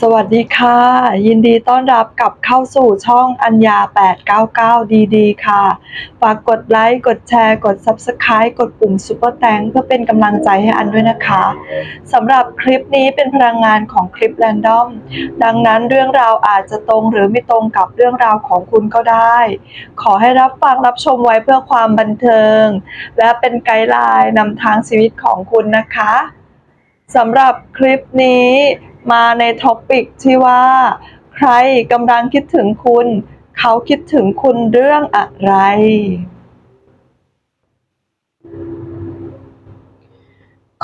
สวัสดีค่ะ ยินดีต้อนรับกลับเข้าสู่ช่องอัญญา 899 ดีดีค่ะ ฝากกดไลค์ กดแชร์ กด Subscribe กดปุ่ม Super แตงเพื่อเป็นกำลังใจให้อันด้วยนะคะสำหรับคลิปนี้เป็นพลังงานของคลิปแรนดอม ดังนั้นเรื่องราวอาจจะตรงหรือไม่ตรงกับเรื่องราวของคุณก็ได้ ขอให้รับฟังรับชมไว้เพื่อความบันเทิง และเป็นไกด์ไลน์นำทางชีวิตของคุณนะคะสำหรับคลิปนี้ มาในท็อปิกที่ว่า ใครกำลังคิดถึงคุณ เขาคิดถึงคุณเรื่องอะไร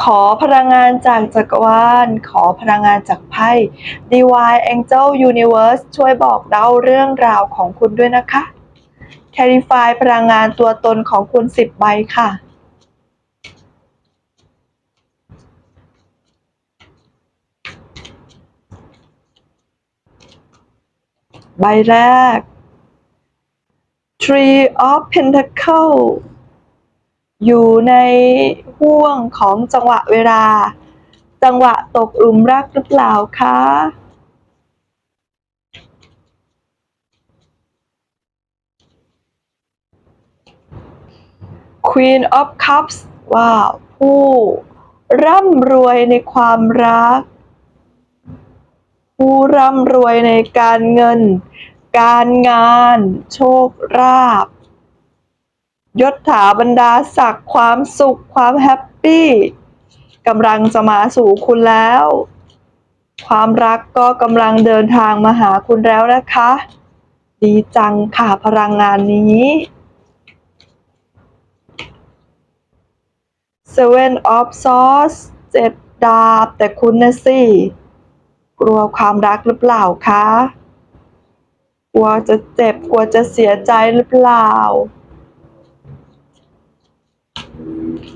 ขอพลังงานจากจักรวาล ขอพลังงานจากไพ่ Divine Angel Universe ช่วยบอกเล่าเรื่องราวของคุณด้วยนะคะ Clarify พลังงานตัวตนของคุณ 10 ใบค่ะ ใบแรก Tree of Pentacle อยู่ในห่วงของจังหวะเวลา จังหวะตกหลุมรักหรือเปล่าคะ Queen of Cups ว้าวผู้ร่ำรวยในความรัก ผู้ร่ำรวยในการเงิน การงาน โชคลาภยศถาบรรดาศักดิ์ความสุขความแฮปปี้กำลังจะมาสู่คุณแล้ว ความรักก็กำลังเดินทางมาหาคุณแล้วนะคะ ดีจังค่ะพลังงานนี้ Seven of Swords เจ็ดดาบแต่คุณนะสิ กลัวความรักหรือเปล่าคะ กลัวจะเจ็บ กลัวจะเสียใจหรือเปล่า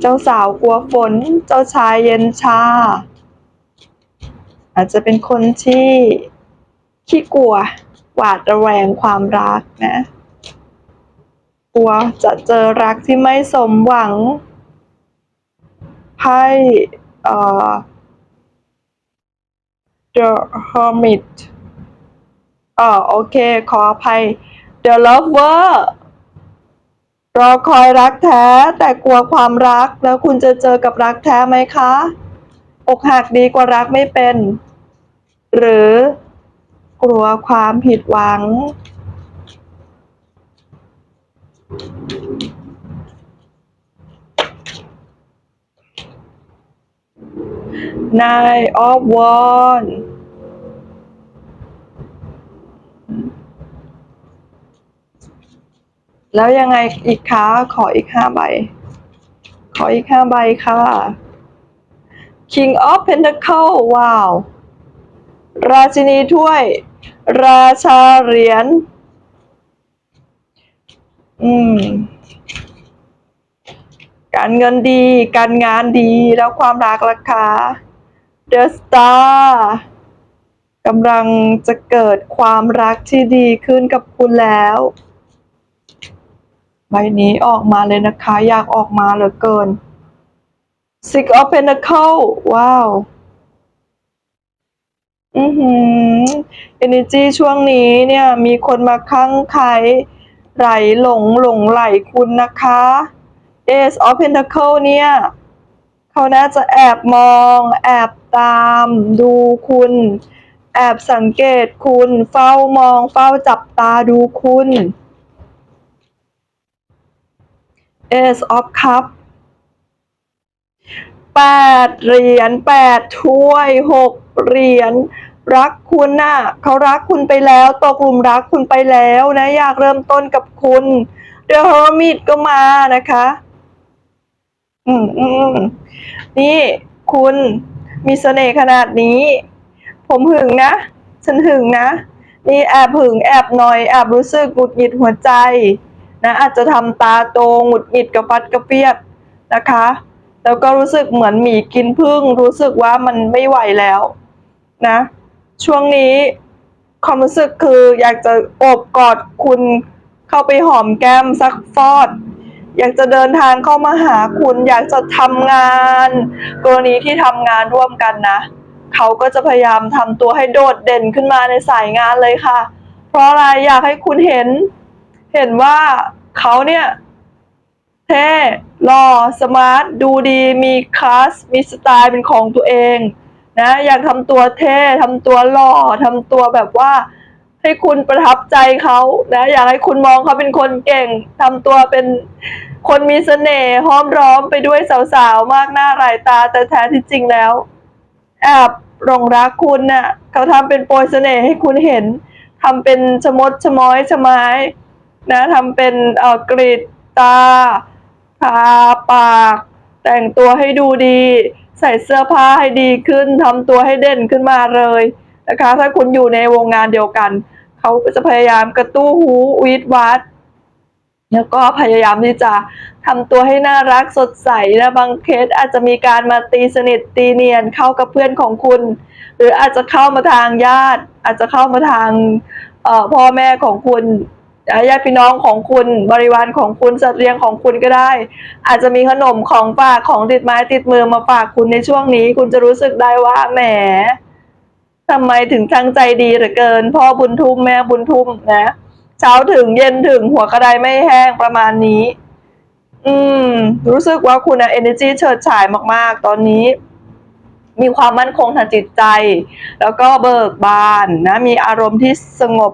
เจ้าสาวกลัวฝน เจ้าชายเย็นชา อาจจะเป็นคนที่ขี้กลัว หวาดระแวงความรักนะ กลัวจะเจอรักที่ไม่สมหวังไพ่เอ่อ The Hermit อ่าโอเค ขออภัย The Lover รอคอยรักแท้แต่กลัวความรักแล้วคุณจะเจอกับรักแท้ไหมคะอกหักดีกว่ารักไม่เป็น หรือกลัวความผิดหวัง Nine of Wands แล้วยังไงอีกคะขออีกห้าใบ ขออีกห้าใบค่ะ King of Pentacle ว้าว ราชินีถ้วย ราชาเหรียญ อืม การเงินดี การงานดี แล้วความรักล่ะคะ The Star กำลังจะเกิดความรักที่ดีขึ้นกับคุณแล้ว ใบนี้ออกมาเลยนะคะ อยากออกมาเหลือเกิน Six of Pentacle ว้าว อือหือ energy ช่วงนี้เนี่ย มีคนมาข้างใครไหลหลงหลงไหลคุณนะคะ Ace of Pentacle เนี่ย เขาน่าจะแอบมอง แอบ ตาม ดูคุณ แอบสังเกตคุณ เฝ้ามอง เฝ้าจับตาดูคุณ Ace of Cup แปดเหรียญแปดถ้วยหกเหรียญรักคุณน่ะเขารักคุณไปแล้วตกหลุมรักคุณไปแล้วนะ อยากเริ่มต้นกับคุณ The Hermit ก็มานะคะ อืมอืมนี่คุณ มีเสน่ห์ขนาดนี้ ผมหึงนะ ฉันหึงนะ นี่แอบหึงแอบหน่อยแอบรู้สึกหงุดหงิดหัวใจนะอาจจะทำตาโตหงุดหงิดกระฟัดกระเฟียดนะคะ แล้วก็รู้สึกเหมือนหมีกินพึ่ง รู้สึกว่ามันไม่ไหวแล้วนะ ช่วงนี้ความรู้สึกคืออยากจะโอบกอดคุณเข้าไปหอมแก้มสักฟอด อยากจะเดินทางเข้ามาหาคุณ อยากจะทำงาน กรณีที่ทำงานร่วมกันนะ เขาก็จะพยายามทำตัวให้โดดเด่นขึ้นมาในสายงานเลยค่ะ เพราะอะไรอยากให้คุณเห็น เห็นว่าเขาเนี่ยเท่หล่อสมาร์ทดูดีมีคลาสมีสไตล์เป็นของตัวเองนะอยากทำตัวเท่ทำตัวหล่อทำตัวแบบว่า ให้คุณประทับใจเขานะอยากให้คุณมองเขาเป็นคนเก่งทำตัวเป็นคนมีเสน่ห์ห้อมร้อมไปด้วยสาวๆ มากหน้าหลายตาแต่แท้ที่จริงแล้วแอบหลงรักคุณน่ะเขาทำเป็นโปรยเสน่ห์ให้คุณเห็นทำเป็นชะมดชะม้อยชะไม้นะทำเป็นเอ่อกรีดตาทาปาก แต่งตัวให้ดูดี ใส่เสื้อผ้าให้ดีขึ้นทำตัวให้เด่นขึ้นมาเลย นะคะ ถ้าคุณอยู่ในวงงานเดียวกัน เขาจะพยายามกระตู้หูวีดวัดแล้วก็พยายามที่จะทำตัวให้น่ารักสดใสนะบางเคสอาจจะมีการมาตีสนิทตีเนียนเข้ากับเพื่อนของคุณ หรืออาจจะเข้ามาทางญาติ อาจจะเข้ามาทางเออพ่อแม่ของคุณญาติพี่น้องของคุณบริวารของคุณสัตว์เลี้ยงของคุณก็ได้ อาจจะมีขนมของฝากของติดไม้ติดมือมาฝากคุณในช่วงนี้ คุณจะรู้สึกได้ว่าแหม ทำไมถึงทั้งใจดีเหลือเกิน พ่อบุญทุ่มแม่บุญทุ่มนะ เช้าถึงเย็นถึงหัวกระไดไม่แห้งประมาณนี้ อืม รู้สึกว่าคุณอะ energy เฉิดฉายมากๆ ตอนนี้ มีความมั่นคงทางจิตใจ แล้วก็เบิกบานนะ มีอารมณ์ที่สงบ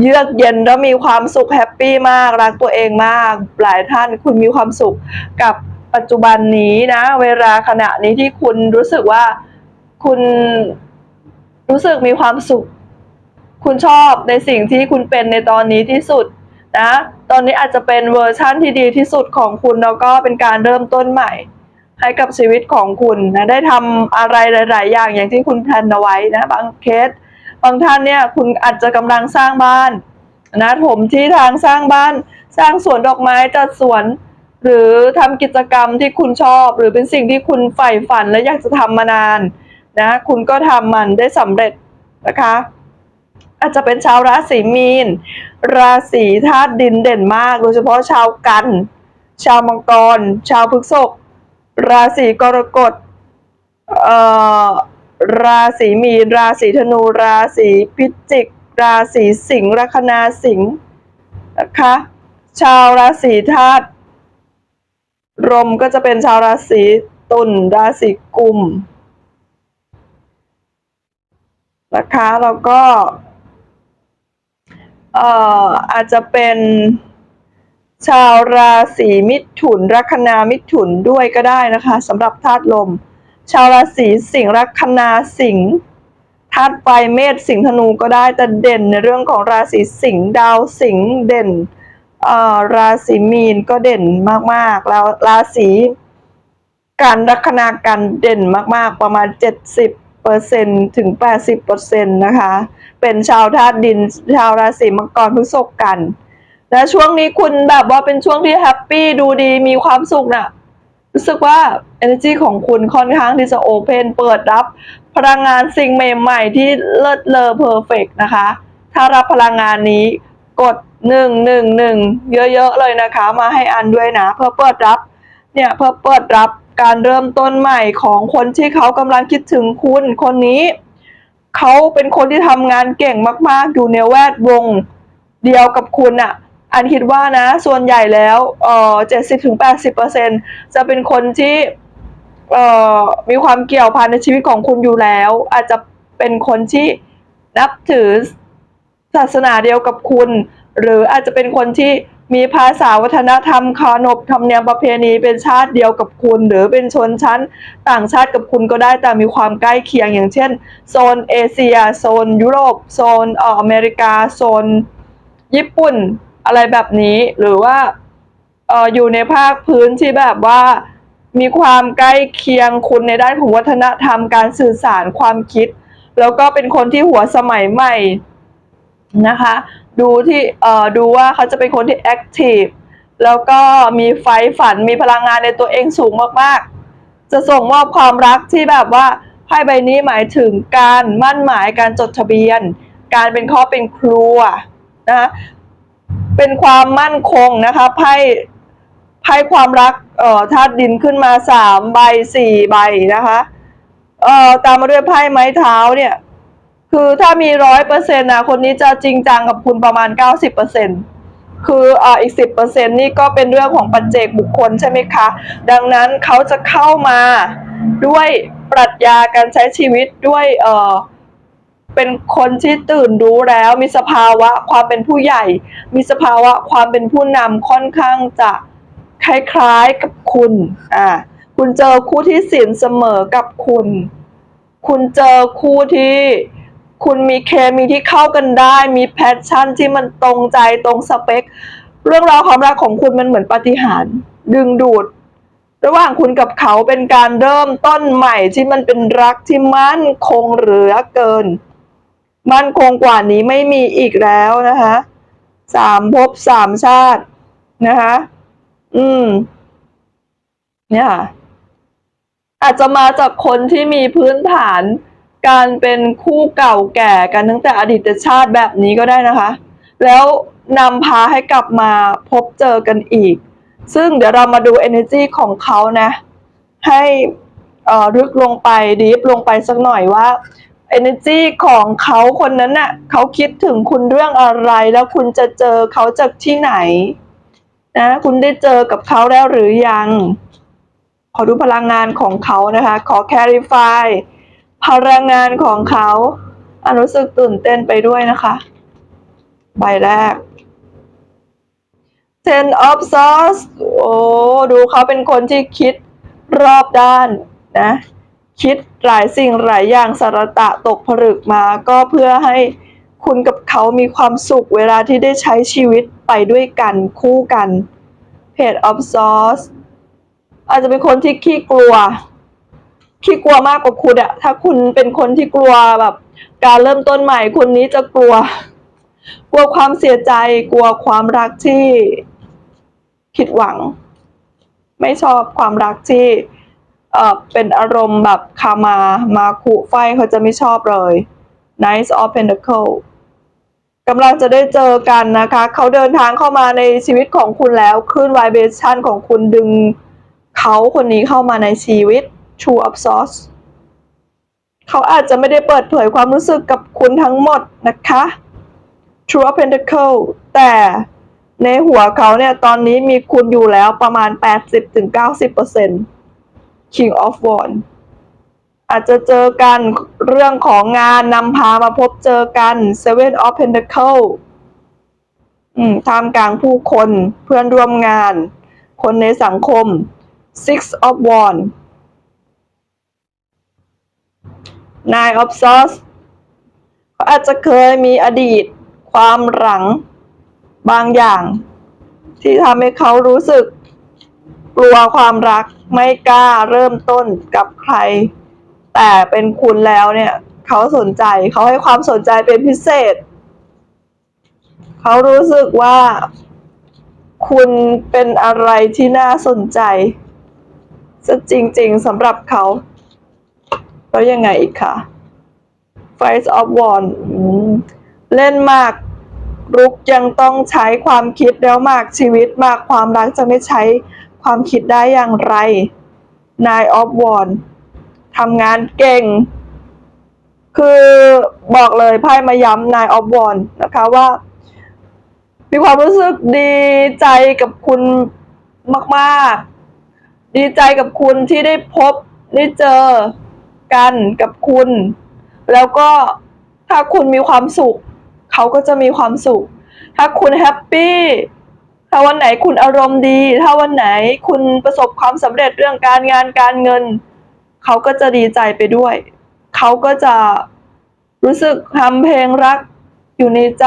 เยือกเย็นแล้วมีความสุขแฮปปี้มากรักตัวเองมาก หลายท่านคุณมีความสุขกับปัจจุบันนี้นะ เวลาขณะนี้ที่คุณรู้สึกว่าคุณ รู้สึกมีความสุข คุณชอบในสิ่งที่คุณเป็นในตอนนี้ที่สุดนะ ตอนนี้อาจจะเป็นเวอร์ชั่นที่ดีที่สุดของคุณแล้วก็เป็นการเริ่มต้นใหม่ ให้กับชีวิตของคุณนะได้ทำอะไรหลาย ๆ อย่างอย่างที่คุณแพลนเอาไว้นะ บางเคส บางท่านเนี่ยคุณอาจจะกำลังสร้างบ้านนะถมที่ทางสร้างบ้าน สร้างสวนดอกไม้จัดสวน หรือทำกิจกรรมที่คุณชอบ หรือเป็นสิ่งที่คุณใฝ่ฝันและอยากจะทำมานาน นะคุณก็ทำมันได้สำเร็จนะคะอาจจะเป็นชาวราศีมีน ราศีธาตุดินเด่นมาก โดยเฉพาะชาวกัน ชาวมังกร ชาวพฤกษภราศีกรกฎเอ่อราศีมีน ราศีธนู ราศีพิจิก ราศีสิงห์ ลัคนาสิงห์นะคะ ชาวราศีธาตุลมก็จะเป็นชาวราศีตุล ราศีกุม นะคะแล้วก็เอ่ออาจจะเป็นชาวราศีมิถุน ลัคนามิถุนด้วยก็ได้นะคะสำหรับธาตุลม ชาวราศีสิงห์ลัคนาสิงห์ธาตุไฟเมษสิงห์ธนูก็ได้แต่เด่นในเรื่องของราศีสิงห์ดาวสิงห์เด่นเอ่อราศีมีนก็เด่นมากๆ แล้วราศีการลัคนาการเด่นมากๆประมาณ 70 เปอร์เซ็นถึง 80เปอร์เซ็นต์นะคะ เป็นชาวธาตุดินชาวราศีมังกรพฤษภกันและช่วงนี้คุณแบบว่าเป็นช่วงที่แฮปปี้ดูดีมีความสุขน่ะรู้สึกว่า energy ของคุณค่อนข้างที่จะโอเพนเปิดรับ พลังงานสิ่งใหม่ๆ ที่เลิศเลอเพอร์เฟกนะคะ ถ้ารับพลังงานนี้กดหนึ่งหนึ่งหนึ่งเยอะๆเลยนะคะ มาให้อันด้วยนะ เพื่อเปิดรับ เนี่ยเพื่อเปิดรับ การเริ่มต้นใหม่ของคนที่เขากำลังคิดถึงคุณ คนนี้ เขาเป็นคนที่ทำงานเก่งมาก ๆ อยู่ในแวดวงเดียวกับคุณอะอันคิดว่านะ ส่วนใหญ่แล้วเอ่อเจ็ดสิบถึงแปดสิบเปอร์เซ็นจะเป็นคนที่เอ่อมีความเกี่ยวพันในชีวิตของคุณอยู่แล้ว อาจจะเป็นคนที่นับถือศาสนาเดียวกับคุณ หรืออาจจะเป็นคนที่ มีภาษาวัฒนธรรมขนบธรรมเนียมประเพณีเป็นชาติเดียวกับคุณ หรือเป็นชนชั้นต่างชาติกับคุณก็ได้แต่มีความใกล้เคียงอย่างเช่น โซนเอเชีย โซนยุโรป โซนออเมริกา โซนญี่ปุ่นอะไรแบบนี้หรือว่าเอออยู่ในภาคพื้นที่แบบว่ามีความใกล้เคียงคุณในด้านของวัฒนธรรมการสื่อสารความคิด แล้วก็เป็นคนที่หัวสมัยใหม่ นะคะ ดูที่เอ่อดูว่าเขาจะเป็นคนที่แอคทีฟแล้วก็มีไฟฝันมีพลังงานในตัวเองสูงมากๆ จะส่งมอบความรักที่แบบว่าไพ่ใบนี้หมายถึงการมั่นหมายการจดทะเบียน การเป็นครอบเป็นครัวนะคะเป็นความมั่นคงนะคะไพ่ไพ่ความรักเอ่อธาตุดินขึ้นมาสามใบสี่ใบนะคะเอ่อตามมาด้วยไพ่ไม้เท้าเนี่ย คือถ้ามีร้อยเปอร์เซ็นต์นะคนนี้จะจริงจังกับคุณประมาณเก้าสิบเปอร์เซ็นต์คืออ่ออีกสิบเปอร์เซ็นต์นี่ก็เป็นเรื่องของปัจเจกบุคคลใช่ไหมคะ ดังนั้นเขาจะเข้ามาด้วยปรัชญาการใช้ชีวิตด้วยเอ่อเป็นคนที่ตื่นรู้แล้วมีสภาวะความเป็นผู้ใหญ่ มีสภาวะความเป็นผู้นำค่อนข้างจะคล้ายๆกับคุณอ่าคุณเจอคู่ที่สินเสมอกับคุณ คุณเจอคู่ที่ คุณมีเคมีที่เข้ากันได้ มีแพชชั่นที่มันตรงใจตรงสเปค เรื่องราวความรักของคุณมันเหมือนปาฏิหาริย์ดึงดูด ระหว่างคุณกับเขาเป็นการเริ่มต้นใหม่ที่มันเป็นรักที่มั่นคงเหลือเกิน มั่นคงกว่านี้ไม่มีอีกแล้วนะคะสามภพสามชาตินะคะ อืม เนี่ยค่ะอาจจะมาจากคนที่มีพื้นฐาน การเป็นคู่เก่าแก่กันตั้งแต่อดีตชาติแบบนี้ก็ได้นะคะ แล้วนำพาให้กลับมาพบเจอกันอีก ซึ่งเดี๋ยวเรามาดู energy ของเขานะ ให้ลึกลงไปดีฟลงไปสักหน่อยว่า energy ของเขาคนนั้นน่ะเขาคิดถึงคุณเรื่องอะไร แล้วคุณจะเจอเขาจากที่ไหนนะคุณได้เจอกับเขาแล้วหรือยัง ขอดูพลังงานของเขานะคะ ขอ clarify พลังงานของเขาอันรู้สึกตื่นเต้นไปด้วยนะคะ ใบแรก Ten of Swords โอ้ดูเขาเป็นคนที่คิดรอบด้านนะ คิดหลายสิ่งหลายอย่างสารตะตกผลึกมา ก็เพื่อให้คุณกับเขามีความสุขเวลาที่ได้ใช้ชีวิตไปด้วยกันคู่กัน Page of Swords อาจจะเป็นคนที่ขี้กลัว ขี้กลัวมากกว่าคุณอะถ้าคุณเป็นคนที่กลัวแบบ การเริ่มต้นใหม่คนนี้จะกลัว กลัวความเสียใจ กลัวความรักที่ผิดหวัง ไม่ชอบความรักที่เอ่อเป็นอารมณ์แบบคามามาคุไฟเขาจะไม่ชอบเลย Nice of Pentacle กำลังจะได้เจอกันนะคะ เขาเดินทางเข้ามาในชีวิตของคุณแล้วคลื่น vibration ของคุณดึงเขาคนนี้เข้ามาในชีวิต True of Source เขาอาจจะไม่ได้เปิดเผยความรู้สึกกับคุณทั้งหมดนะคะ True of Pentacle แต่ในหัวเขาเนี่ย ตอนนี้มีคุณอยู่แล้วประมาณ 80-90% King of Wands อาจจะเจอกันเรื่องของงานนำพามาพบเจอกัน Seven of Pentacle อืมท่ามกลางผู้คนเพื่อนร่วมงาน คนในสังคม Six of Wands Nine of Swords เขาอาจจะเคยมีอดีต ความหลังบางอย่าง ที่ทำให้เขารู้สึก กลัวความรักไม่กล้าเริ่มต้นกับใคร แต่เป็นคุณแล้วเนี่ย เขาสนใจเขาให้ความสนใจเป็นพิเศษ เขารู้สึกว่า คุณเป็นอะไรที่น่าสนใจจะจริง ๆสำหรับเขา แล้วยังไงอีกคะ Fight of Wands อืมเล่นมาก รุกยังต้องใช้ความคิดแล้วมากชีวิตมากความรักจะไม่ใช้ความคิดได้อย่างไร Nine of w a n ทำงานเก่ง คือบอกเลยไพ่มาย้ำ Nine of w a n นะคะว่า มีความรู้สึกดีใจกับคุณมาก ๆ ดีใจกับคุณที่ได้พบได้เจอ กันกับคุณ แล้วก็ถ้าคุณมีความสุข เขาก็จะมีความสุข ถ้าคุณแฮปปี้ถ้าวันไหนคุณอารมณ์ดี ถ้าวันไหนคุณประสบความสำเร็จเรื่องการงานการเงิน เขาก็จะดีใจไปด้วย เขาก็จะรู้สึกทำเพลงรักอยู่ในใจ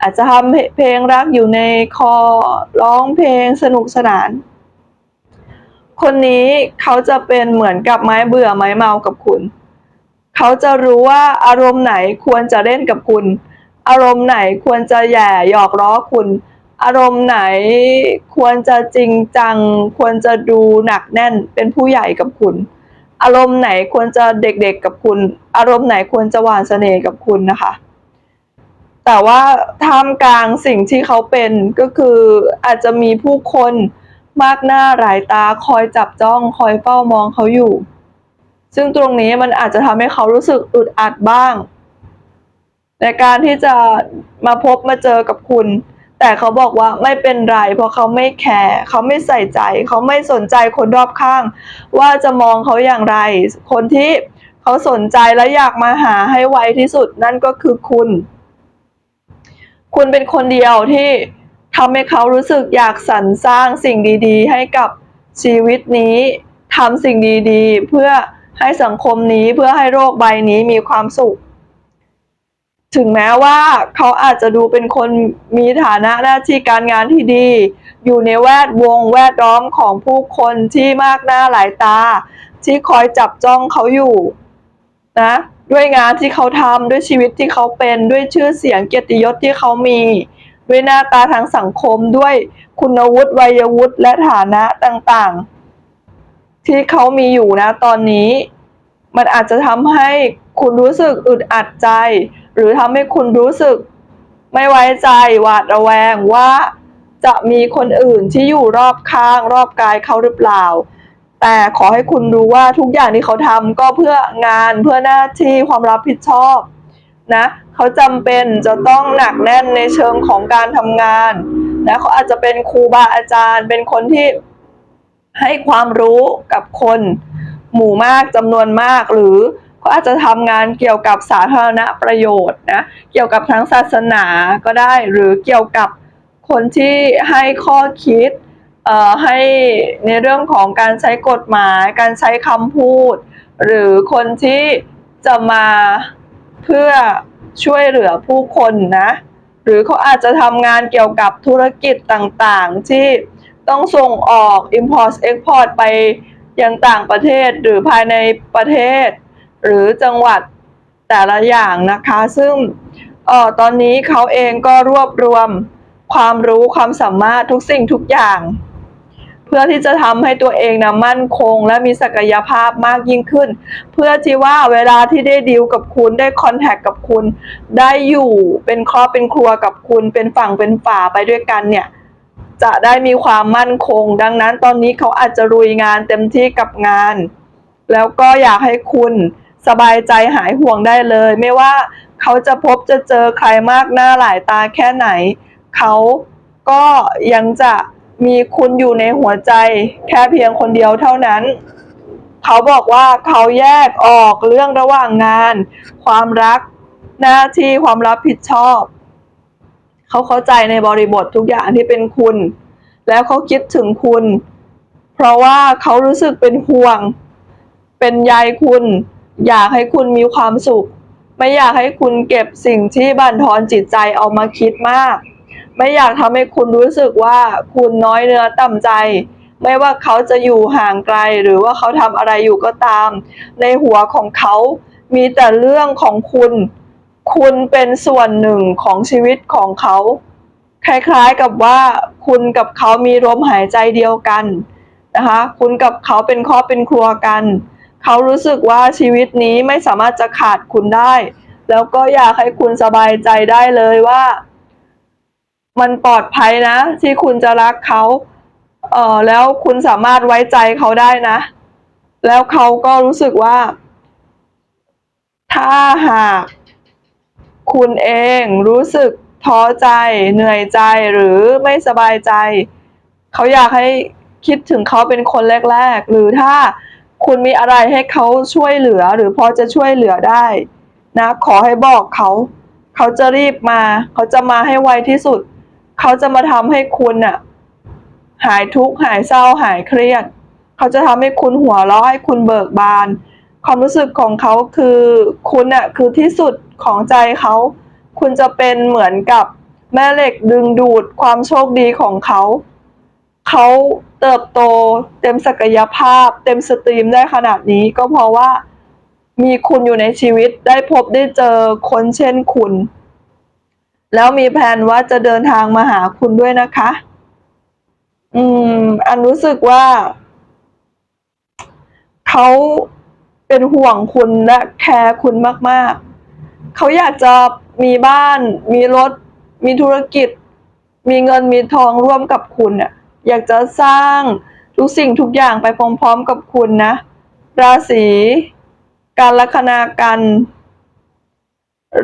อาจจะทำเพลงรักอยู่ในคอร้องเพลงสนุกสนาน คนนี้เขาจะเป็นเหมือนกับไม้เบื่อไม้เมากับคุณ เขาจะรู้ว่าอารมณ์ไหนควรจะเล่นกับคุณ อารมณ์ไหนควรจะแย่หยอกล้อคุณ อารมณ์ไหนควรจะจริงจัง ควรจะดูหนักแน่นเป็นผู้ใหญ่กับคุณ อารมณ์ไหนควรจะเด็กๆกับคุณ อารมณ์ไหนควรจะหวานเสน่ห์กับคุณนะคะแต่ว่าท่ามกลางสิ่งที่เขาเป็นก็คืออาจจะมีผู้คน มากหน้าหลายตาคอยจับจ้องคอยเฝ้ามองเขาอยู่ ซึ่งตรงนี้มันอาจจะทำให้เขารู้สึกอึดอัดบ้าง ในการที่จะมาพบมาเจอกับคุณ แต่เขาบอกว่าไม่เป็นไรเพราะเขาไม่แคร์เขาไม่ใส่ใจ เขาไม่สนใจคนรอบข้าง ว่าจะมองเขาอย่างไร คนที่เขาสนใจและอยากมาหาให้ไวที่สุดนั่นก็คือคุณ คุณเป็นคนเดียวที่ ทำให้เขารู้สึกอยากสรรสร้างสิ่งดีๆ ให้กับชีวิตนี้ทำสิ่งดีๆ เพื่อให้สังคมนี้เพื่อให้โลกใบนี้มีความสุข ถึงแม้ว่าเขาอาจจะดูเป็นคนมีฐานะหน้าที่การงานที่ดี อยู่ในแวดวงแวดล้อมของผู้คนที่มากหน้าหลายตา ที่คอยจับจ้องเขาอยู่นะด้วยงานที่เขาทำด้วยชีวิตที่เขาเป็นด้วยชื่อเสียงเกียรติยศที่เขามี ด้วยหน้าตาทางสังคมด้วยคุณวุฒิวัยวุฒิและฐานะต่างๆ ที่เขามีอยู่นะตอนนี้ มันอาจจะทำให้คุณรู้สึกอึดอัดใจ หรือทำให้คุณรู้สึกไม่ไว้ใจหวาดระแวงว่า จะมีคนอื่นที่อยู่รอบข้างรอบกายเขาหรือเปล่า แต่ขอให้คุณรู้ว่าทุกอย่างที่เขาทำก็เพื่องานเพื่อหน้าที่ความรับผิดชอบนะ เขาจำเป็นจะต้องหนักแน่นในเชิงของการทำงานนะเขาอาจจะเป็นครูบาอาจารย์ เป็นคนที่ให้ความรู้กับคนหมู่มากจำนวนมาก หรือเขาอาจจะทำงานเกี่ยวกับสาธารณประโยชน์นะเกี่ยวกับทั้งศาสนาก็ได้ หรือเกี่ยวกับคนที่ให้ข้อคิดเอ่อให้ในเรื่องของการใช้กฎหมาย การใช้คำพูด หรือคนที่จะมาเพื่อ ช่วยเหลือผู้คนนะ หรือเขาอาจจะทำงานเกี่ยวกับธุรกิจต่างๆ ที่ต้องส่งออก import export ไปยังต่างประเทศหรือภายในประเทศ หรือจังหวัดแต่ละอย่างนะคะ ซึ่งออตอนนี้เขาเองก็รวบรวมความรู้ความสามารถทุกสิ่งทุกอย่าง พื่อที่จะทำให้ตัวเองนะมั่นคง และมีศักยภาพมากยิ่งขึ้น เพื่อที่ว่าเวลาที่ได้ดีลกับคุณได้คอนแทคกับคุณ ได้อยู่เป็นครอบเป็นครัวกับคุณ เป็นฝั่งเป็นฝาไปด้วยกันเนี่ยจะได้มีความมั่นคง ดังนั้นตอนนี้เขาอาจจะรุยงานเต็มที่กับงาน แล้วก็อยากให้คุณสบายใจหายห่วงได้เลย ไม่ว่าเขาจะพบจะเจอใครมากหน้าหลายตาแค่ไหน เขาก็ยังจะ มีคุณอยู่ในหัวใจ แค่เพียงคนเดียวเท่านั้น เขาบอกว่าเขาแยกออกเรื่องระหว่างงาน ความรัก หน้าที่ความรับผิดชอบ เขาเข้าใจในบริบททุกอย่างที่เป็นคุณ แล้วเขาคิดถึงคุณ เพราะว่าเขารู้สึกเป็นห่วง เป็นใยคุณ อยากให้คุณมีความสุข ไม่อยากให้คุณเก็บสิ่งที่บั่นทอนจิตใจเอามาคิดมาก ไม่อยากทำให้คุณรู้สึกว่าคุณน้อยเนื้อต่ำใจ ไม่ว่าเขาจะอยู่ห่างไกลหรือว่าเขาทำอะไรอยู่ก็ตาม ในหัวของเขามีแต่เรื่องของคุณ คุณเป็นส่วนหนึ่งของชีวิตของเขา คล้ายๆกับว่าคุณกับเขามีลมหายใจเดียวกันนะคะ คุณกับเขาเป็นครอบเป็นครัวกัน เขารู้สึกว่าชีวิตนี้ไม่สามารถจะขาดคุณได้ แล้วก็อยากให้คุณสบายใจได้เลยว่า มันปลอดภัยนะ ที่คุณจะรักเขาเออแล้วคุณสามารถไว้ใจเขาได้นะ แล้วเขาก็รู้สึกว่า ถ้าหากคุณเองรู้สึกท้อใจ เหนื่อยใจหรือไม่สบายใจ เขาอยากให้คิดถึงเขาเป็นคนแรก ๆ หรือถ้าคุณมีอะไรให้เขาช่วยเหลือหรือพอจะช่วยเหลือได้ นะ ขอให้บอกเขา เขาจะรีบมา เขาจะมาให้ไวที่สุด เขาจะมาทำให้คุณน่ะหายทุกข์หายเศร้าหายเครียด เขาจะทำให้คุณหัวเราะให้คุณเบิกบาน ความรู้สึกของเขาคือคุณน่ะคือที่สุดของใจเขา คุณจะเป็นเหมือนกับแม่เหล็กดึงดูดความโชคดีของเขา เขาเติบโตเต็มศักยภาพ เต็มสตรีมได้ขนาดนี้ก็เพราะว่ามีคุณอยู่ในชีวิตได้พบได้เจอคนเช่นคุณ แล้วมีแผนว่าจะเดินทางมาหาคุณด้วยนะคะ อืม อันรู้สึกว่าเขาเป็นห่วงคุณและแคร์คุณมาก ๆ เขาอยากจะมีบ้าน มีรถ มีธุรกิจ มีเงิน มีทองร่วมกับคุณอะ อยากจะสร้างทุกสิ่งทุกอย่างไปพร้อม ๆ กับคุณนะ ราศีการลัคนากัน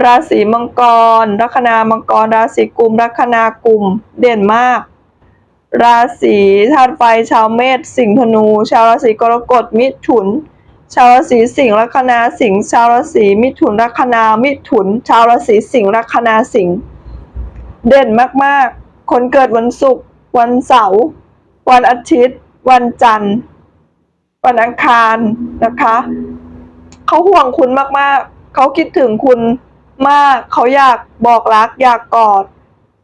ราศีมังกร ลัคนามังกร ราศีกุม ลัคนากุม เด่นมาก ราศีธาตุไฟ ชาวเมษ สิงห์ธนู ชาวราศีกรกฎ มิถุน ชาวราศีสิงห์ ลัคนาสิงห์ ชาวราศีมิถุน ลัคนามิถุน ชาวราศีสิงห์ ลัคนาสิงห์ เด่นมากๆ คนเกิดวันศุกร์ วันเสาร์ วันอาทิตย์ วันจันทร์ วันอังคารนะคะ เขาห่วงคุณมากๆ เขาคิดถึงคุณ มาก เขาอยากบอกรัก อยากกอด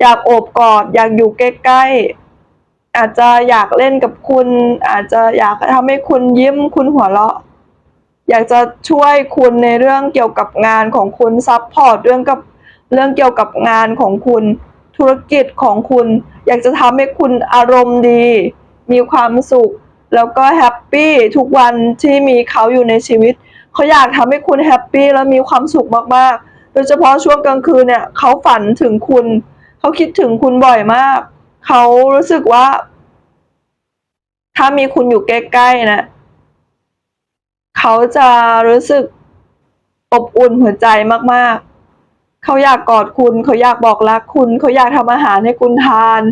อยากโอบกอด อยากอยู่ใกล้ๆ อาจจะอยากเล่นกับคุณ อาจจะอยากทำให้คุณยิ้มคุณหัวเราะ อยากจะช่วยคุณในเรื่องเกี่ยวกับงานของคุณซัพพอร์ตเรื่องกับเรื่องเกี่ยวกับงานของคุณ ธุรกิจของคุณ อยากจะทำให้คุณอารมณ์ดี มีความสุข แล้วก็แฮปปี้ทุกวันที่มีเขาอยู่ในชีวิต เขาอยากทำให้คุณแฮปปี้แล้วมีความสุขมากๆ โดยเฉพาะช่วงกลางคืนเนี่ยเขาฝันถึงคุณ เขาคิดถึงคุณบ่อยมาก เขารู้สึกว่า ถ้ามีคุณอยู่ใกล้ๆนะเขาจะรู้สึกอบอุ่นหัวใจมากๆเขาอยากกอดคุณ เขาอยากบอกรักคุณ เขาอยากทำอาหารให้คุณทาน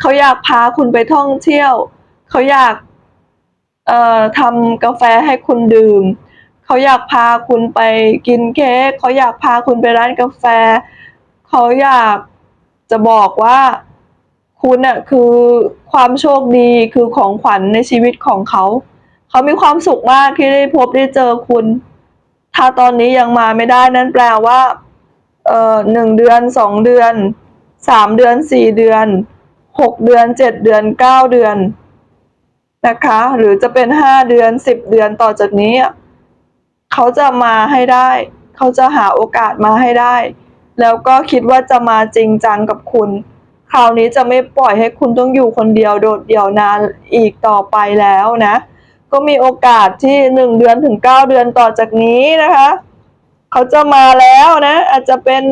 เขาอยากพาคุณไปท่องเที่ยว เขาอยากเอ่อทำกาแฟให้คุณดื่ม เขาอยากพาคุณไปกินเค้กเขาอยากพาคุณไปร้านกาแฟ เขาอยากจะบอกว่าคุณน่ะคือความโชคดีคือของขวัญในชีวิตของเขา เขามีความสุขมากที่ได้พบได้เจอคุณ ถ้าตอนนี้ยังมาไม่ได้นั่นแปลว่าเอ่อหนึ่งเดือนสองเดือนสามเดือนสี่เดือนหกเดือนเจ็ดเดือนเก้าเดือนนะคะ หรือจะเป็นห้าเดือนสิบเดือนต่อจากนี้ เขาจะมาให้ได้ เขาจะหาโอกาสมาให้ได้ แล้วก็คิดว่าจะมาจริงจังกับคุณ คราวนี้จะไม่ปล่อยให้คุณต้องอยู่คนเดียวโดดเดี่ยวนานอีกต่อไปแล้วนะ ก็มีโอกาสที่หนึ่งเดือนถึงเก้าเดือนต่อจากนี้นะคะ เขาจะมาแล้วนะ อาจจะเป็น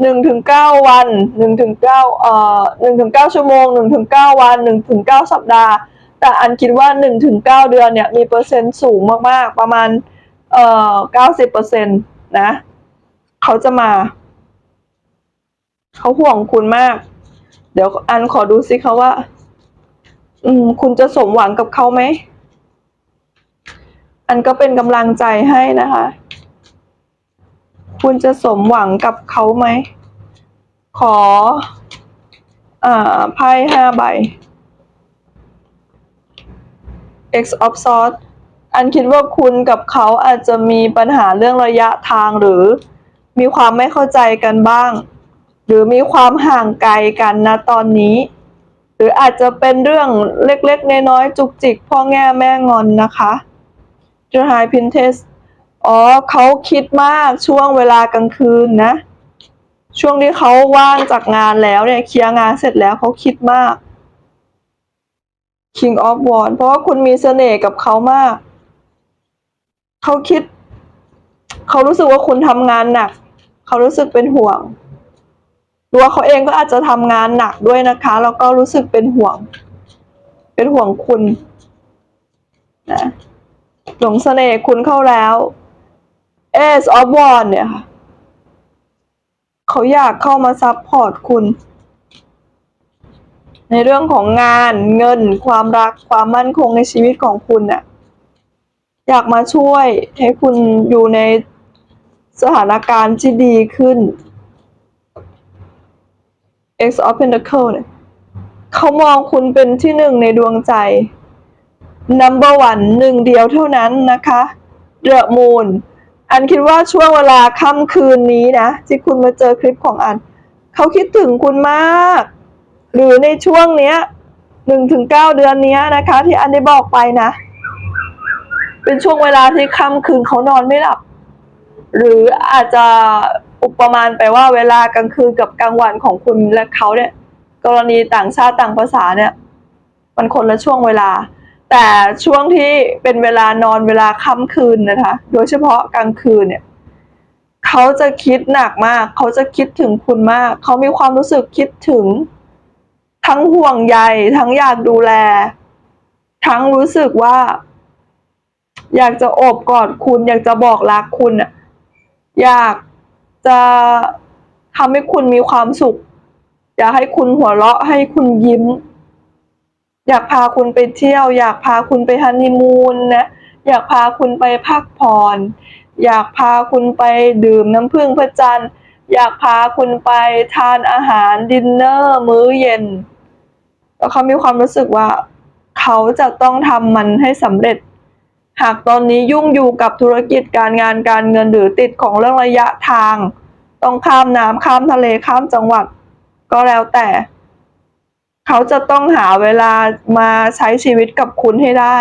หนึ่งถึงเก้าวันหนึ่งถึงเก้าเอ่อหนึ่งถึงเก้าชั่วโมงหนึ่งถึงเก้าวันหนึ่งถึงเก้าสัปดาห์ แต่อันคิดว่าหนึ่งถึงเก้าเดือนเนี่ยมีเปอร์เซ็นต์สูงมากๆ ประมาณ เอ่อเก้าสิบเปอร์เซ็นต์นะเขาจะมา เขาห่วงคุณมาก เดี๋ยวอันขอดูซิเขาว่า อืม คุณจะสมหวังกับเขาไหม อันก็เป็นกำลังใจให้นะคะ คุณจะสมหวังกับเขาไหม ขอ อ่าไพ่ห้าใบ X of Swords อันคิดว่าคุณกับเขาอาจจะมีปัญหาเรื่องระยะทางหรือ มีความไม่เข้าใจกันบ้าง หรือมีความห่างไกลกันนะตอนนี้ หรืออาจจะเป็นเรื่องเล็กๆน้อยๆจุกจิกพ่อแง่แม่งอนนะคะจูไฮพินเทสอ๋อเขาคิดมากช่วงเวลากลางคืนนะ ช่วงที่เขาว่างจากงานแล้วเนี่ยเคลียร์งานเสร็จแล้วเขาคิดมาก King of w a n d เพราะว่าคุณมีเสน่ห์กับเขามาก เขาคิด เขารู้สึกว่าคุณทำงานหนัก เขารู้สึกเป็นห่วงตัวเขาเองก็อาจจะทำงานหนักด้วยนะคะ แล้วก็รู้สึกเป็นห่วง เป็นห่วงคุณนะหลงเสน่ห์คุณเข้าแล้ว Ace of w a n d เนี่ยค่ะเขาอยากเข้ามาซับพอร์ตคุณ ในเรื่องของงานเงิน ความรักความมั่นคงในชีวิตของคุณน่ะ อยากมาช่วยให้คุณอยู่ในสถานการณ์ที่ดีขึ้น X of Pentacle เนี่ยเขามองคุณเป็นที่หนึ่งในดวงใจ number one หนึ่งเดียวเท่านั้นนะคะ The Moon อันคิดว่าช่วงเวลาค่ำคืนนี้นะ ที่คุณมาเจอคลิปของอัน เขาคิดถึงคุณมาก หรือในช่วงเนี้ยหนึ่งถึงเก้าเดือนเนี้ยนะคะ ที่อันได้บอกไปนะ เป็นช่วงเวลาที่ค่ำคืนเขานอนไม่หลับ หรืออาจจะอุปมาณไปว่าเวลากลางคืนกับกลางวันของคุณและเขาเนี่ย กรณีต่างชาติต่างภาษาเนี่ย มันคนละช่วงเวลา แต่ช่วงที่เป็นเวลานอนเวลาค่ำคืนนะคะ โดยเฉพาะกลางคืนเนี่ยเขาจะคิดหนักมาก เขาจะคิดถึงคุณมาก เขามีความรู้สึกคิดถึง ทั้งห่วงใยทั้งอยากดูแล ทั้งรู้สึกว่า อยากจะโอบกอดคุณ อยากจะบอกรักคุณอะอยากจะทำให้คุณมีความสุข อยากให้คุณหัวเราะให้คุณยิ้ม อยากพาคุณไปเที่ยว อยากพาคุณไปฮันนีมูนนะอยากพาคุณไปพักผ่อนอยากพาคุณไปดื่มน้ำผึ้งพระจันทร์ อยากพาคุณไปทานอาหารดินเนอร์ มื้อเย็น แล้วเขามีความรู้สึกว่า เขาจะต้องทำมันให้สำเร็จ หากตอนนี้ยุ่งอยู่กับธุรกิจการงานการเงินหรือติดของเรื่องระยะทาง ต้องข้ามน้ำข้ามทะเลข้ามจังหวัด ก็แล้วแต่ เขาจะต้องหาเวลามาใช้ชีวิตกับคุณให้ได้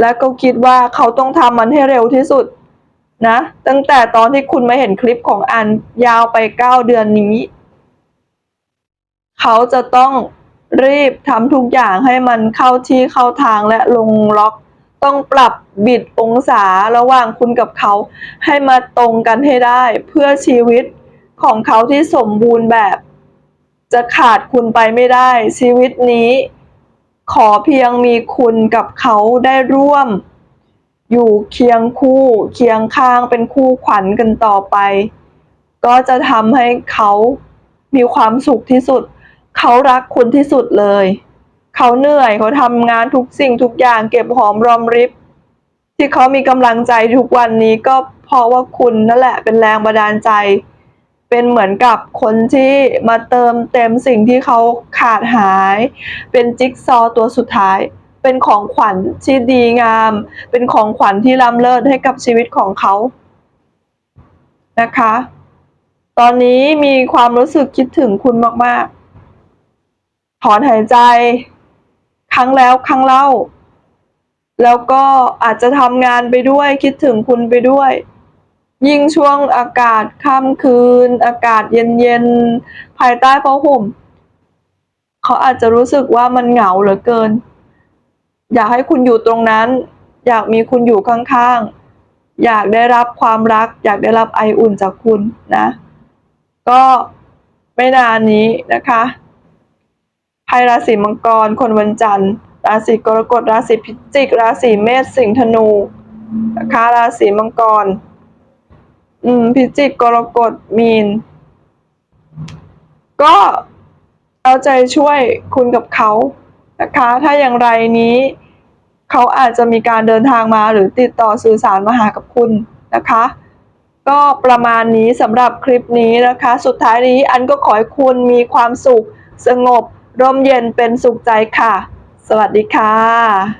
และก็คิดว่าเขาต้องทำมันให้เร็วที่สุดนะ ตั้งแต่ตอนที่คุณมาเห็นคลิปของอันยาวไปเก้าเดือนนี้ เขาจะต้องรีบทำทุกอย่างให้มันเข้าที่เข้าทางและลงล็อก ต้องปรับบิดองศาระหว่างคุณกับเขา ให้มาตรงกันให้ได้ เพื่อชีวิตของเขาที่สมบูรณ์แบบ จะขาดคุณไปไม่ได้ ชีวิตนี้ ขอเพียงมีคุณกับเขาได้ร่วม อยู่เคียงคู่เคียงข้างเป็นคู่ขวัญกันต่อไป ก็จะทำให้เขามีความสุขที่สุด เขารักคุณที่สุดเลย เขาเหนื่อยเขาทำงานทุกสิ่งทุกอย่างเก็บหอมรอมริบ ที่เขามีกำลังใจทุกวันนี้ก็เพราะว่าคุณนั่นแหละเป็นแรงบันดาลใจ เป็นเหมือนกับคนที่มาเติมเต็มสิ่งที่เขาขาดหาย เป็นจิ๊กซอว์ตัวสุดท้าย เป็นของขวัญที่ดีงาม เป็นของขวัญที่ล้ำเลิศให้กับชีวิตของเขานะคะ ตอนนี้มีความรู้สึกคิดถึงคุณมาก ๆ ถอนหายใจ รั้งแล้วครั้งเล่า แล้วก็อาจจะทำงานไปด้วยคิดถึงคุณไปด้วย ยิ่งช่วงอากาศค่ำคืน อากาศเย็นๆภายใต้ผ้าห่มเขาอาจจะรู้สึกว่ามันเหงาเหลือเกิน อยากให้คุณอยู่ตรงนั้น อยากมีคุณอยู่ข้างๆ อยากได้รับความรัก อยากได้รับไออุ่นจากคุณนะ ก็ไม่นานนี้นะคะ ไพ่ราศีมังกร คนวันจันทร์ ราศีกรกฎ ราศีพิจิก ราศีเมษ สิงห์ ธนูนะคะราศีมังกร อืม พิจิก กรกฎ มีน ก็เอาใจช่วยคุณกับเขานะคะ ถ้าอย่างไรนี้ เขาอาจจะมีการเดินทางมาหรือติดต่อสื่อสารมาหากับคุณนะคะ ก็ประมาณนี้สำหรับคลิปนี้นะคะ สุดท้ายนี้อันก็ขอให้คุณมีความสุขสงบ ร่มเย็นเป็นสุขใจค่ะ สวัสดีค่ะ